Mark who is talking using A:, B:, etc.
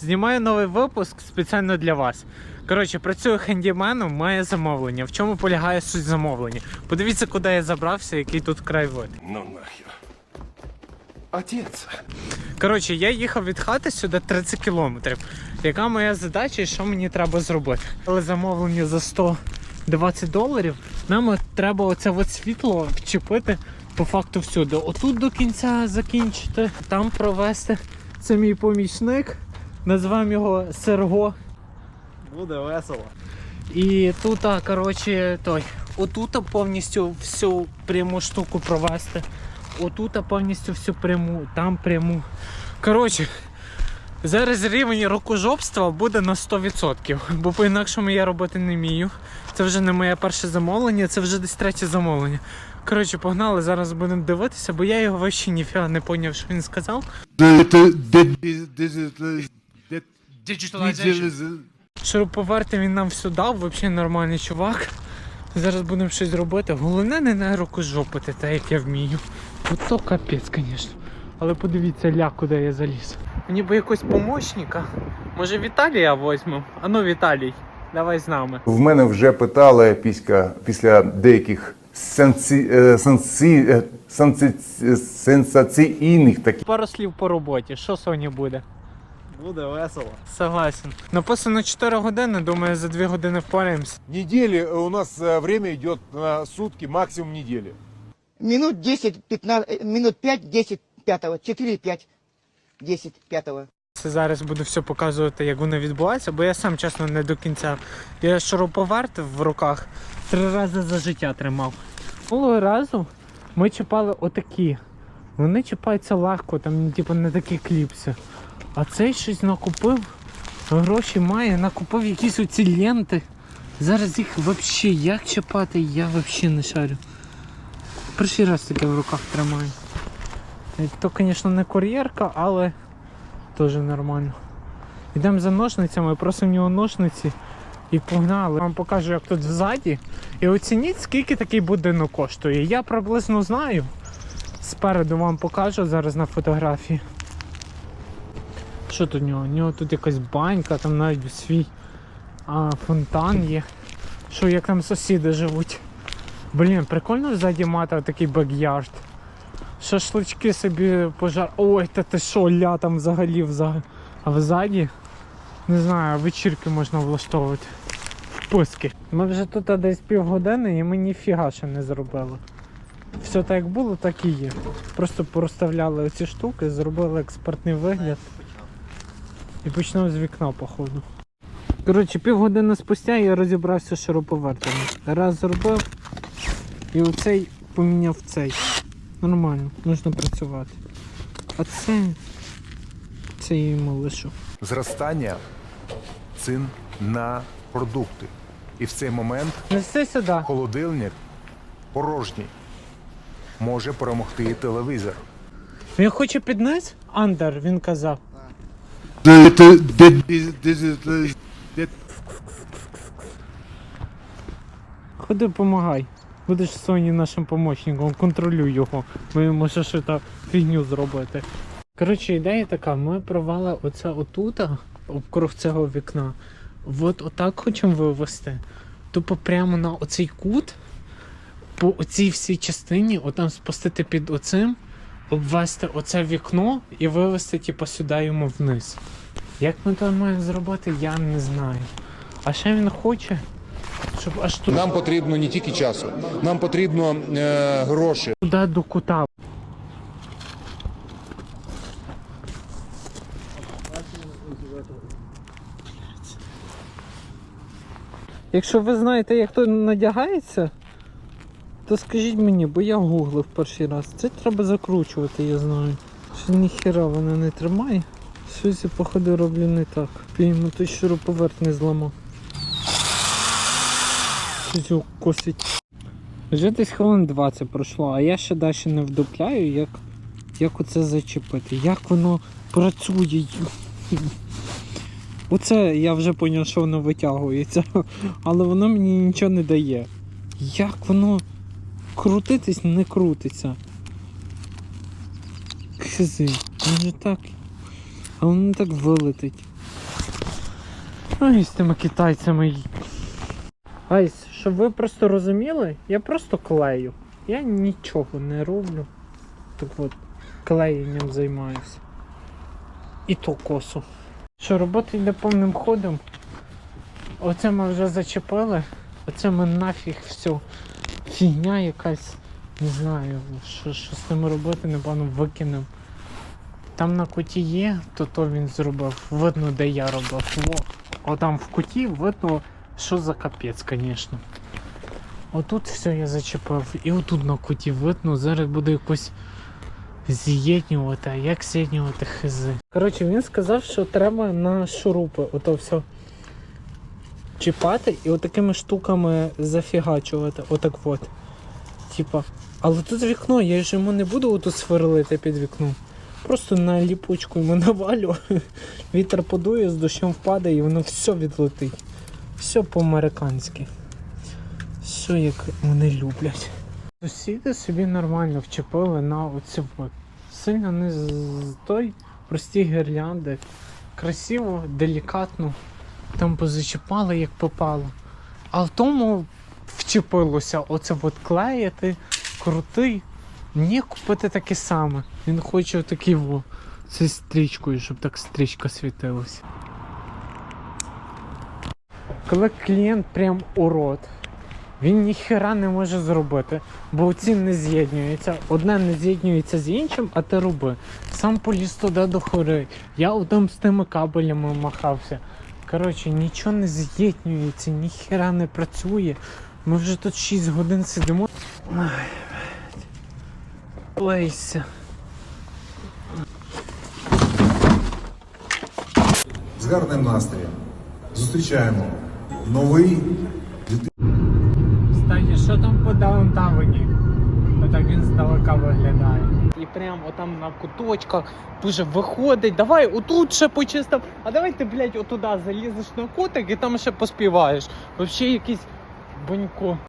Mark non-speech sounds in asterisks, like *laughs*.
A: знімаю новий випуск спеціально для вас. Коротше, працюю хендіменом, має замовлення. В чому полягає суть замовлення? Подивіться, куди я забрався, який тут краєвид.
B: Ну нахер. Отец.
A: Коротше, я їхав від хати сюди 30 кілометрів. Яка моя задача і що мені треба зробити? Але замовлення за 120 доларів. Нам треба оце от світло вчепити по факту всюди. Отут до кінця закінчити, там провести. Це мій помічник. Називаємо його Серго.
C: Буде весело.
A: І тут, коротше, той. Отут повністю всю пряму штуку провести. Отут повністю всю пряму, там пряму. Коротше, зараз рівень рукожопства буде на 100%, бо по-інакшому я робити не вмію. Це вже не моє перше замовлення, це вже десь третє замовлення. Коротше, погнали, зараз будемо дивитися, бо я його вообще ніфіга не поняв, що він сказав. Шуруповерти він нам все дав, взагалі нормальний чувак. Зараз будемо щось робити. Головне не на руку жопити, так як я вмію. От то капець, звісно. Але подивіться ля, куди я заліз. Мені би якогось помощника. Може Віталія візьмемо? Ану Віталій, давай з нами.
D: В мене вже питали після, після деяких сенсі, е, сенсі, е, сенсі, сенсаційних таких
A: Пару слів по роботі. Що Соні буде?
C: Буде весело.
A: Согласен. Написано 4 години, думаю, за 2 години впораємося.
E: Недели у нас э, время идет на сутки, максимум недели.
F: Минут 10, 15, э, минут 5, 10, пятого, 4, 5, 10, пятого.
A: Це зараз буду все показувати, як воно відбувається, бо я сам чесно не до кінця. Я шуруповерт в руках три рази за життя тримав. Минулого разу ми чіпали отакі. Вони чіпаються легко, там типу не такі кліпси. А цей щось накупив, гроші має, накупив якісь оці ленти. Зараз їх взагалі як чіпати, я взагалі не шарю. Перший раз таке в руках тримаю. То, звісно, не кур'єрка, але теж нормально. Йдемо за ножницями, просимо в нього ножниці і погнали. Я Вам покажу, як тут ззаді. І оцініть, скільки такий будинок коштує. Я приблизно знаю. Спереду вам покажу зараз на фотографії. Що тут у нього? У нього тут якась банька, там навіть свій а, фонтан є. Що як там сусіди живуть. Блін, прикольно ззаді мати такий бекярд. Шашлички собі пожар. Ой, та ти що, ля там взагалі взагалі. А взаді, не знаю, вечірки можна влаштовувати. Пуски. Ми вже тут десь півгодини і ми ніфіга ще не зробили. Все так як було, так і є. Просто порозставляли оці штуки, зробили експертний вигляд. І почнемо з вікна, походу. Коротше, півгодини спустя я розібрався з шуруповертами. Раз зробив, і оцей поміняв цей. Нормально, можна працювати. А це. Це я йому лишу.
D: зростання цін на продукти. І в цей момент
A: Неси сюди.
D: холодильник порожній може перемогти і телевізор.
A: Він хоче під низ? Андер, він казав. Ходи, помагай. Будеш Соні нашим помічником, контролюй його. Ми може щось фігню зробити. Коротше, ідея така, ми провели оце отута, обкруг цього вікна. От отак хочемо вивести. Тупо прямо на оцей кут, по оцій всій частині, отам спустити під оцим, обвести оце вікно і вивести, типу, сюди йому вниз. Як ми це маємо зробити, я не знаю. А ще він хоче, щоб аж тут.
G: Нам потрібно не тільки часу, нам потрібно е, гроші.
A: Туди до кута. Якщо ви знаєте, як то надягається, то скажіть мені, бо я гуглив перший раз. Це треба закручувати, я знаю. Що ніхіра вона не тримає. Щось я походу роблю не так. Блін, ну той шуруповерт не зламав. Щось його косить. Вже десь хвилин 20 пройшло, а я ще далі не вдупляю, як, як оце зачепити, як воно працює. Оце я вже зрозумів, що воно витягується, але воно мені нічого не дає. Як воно крутитись не крутиться. Хизи, може так. А воно так вилетить. Ой, з тими китайцями. Айс, щоб ви просто розуміли, я просто клею. Я нічого не роблю. Так от, клеєнням займаюся. І то косу. Що, робота йде повним ходом. Оце ми вже зачепили. Оце ми нафіг все. Фігня якась. Не знаю, що, що з тим робити, напевно, викинемо. Там на куті є, то то він зробив. Видно, де я робив. Во. О, там в куті видно, що за капець, звісно. Отут все я зачепив. І отут на куті видно, зараз буде якось з'єднювати, а як з'єднювати хизи. Коротше, він сказав, що треба на шурупи ото все чіпати і отакими штуками зафігачувати. Отак от. Типа. Але тут вікно, я ж йому не буду отут сверлити під вікном. Просто на ліпучку йому *laughs* навалю. Вітер подує, з дощем впаде і воно все відлетить. Все по-американськи. Все як вони люблять. Сусіди собі нормально вчепили на оці. Сильно не з той прості гірлянди. Красиво, делікатно. Там позачіпали як попало. А в тому вчепилося оце от клеїти, крутий. Мені купити таке саме. Він хоче отакий во. Це стрічкою, щоб так стрічка світилася. Коли клієнт прям урод, він ніхера не може зробити, бо ці не з'єднюються. Одне не з'єднюється з іншим, а ти роби. Сам поліз туди до хори. Я там з тими кабелями махався. Коротше, нічого не з'єднюється, ніхера не працює. Ми вже тут 6 годин сидимо. Ай. Лейся.
H: з гарним настроєм. Зустрічаємо новий
A: Кстати, що там по даунтауні? Отак він здалека виглядає. І прям отам на куточках дуже виходить. Давай отут ще почистив. А давай ти, блядь, отуда залізеш на кутик і там ще поспіваєш. Взагалі якийсь бонько.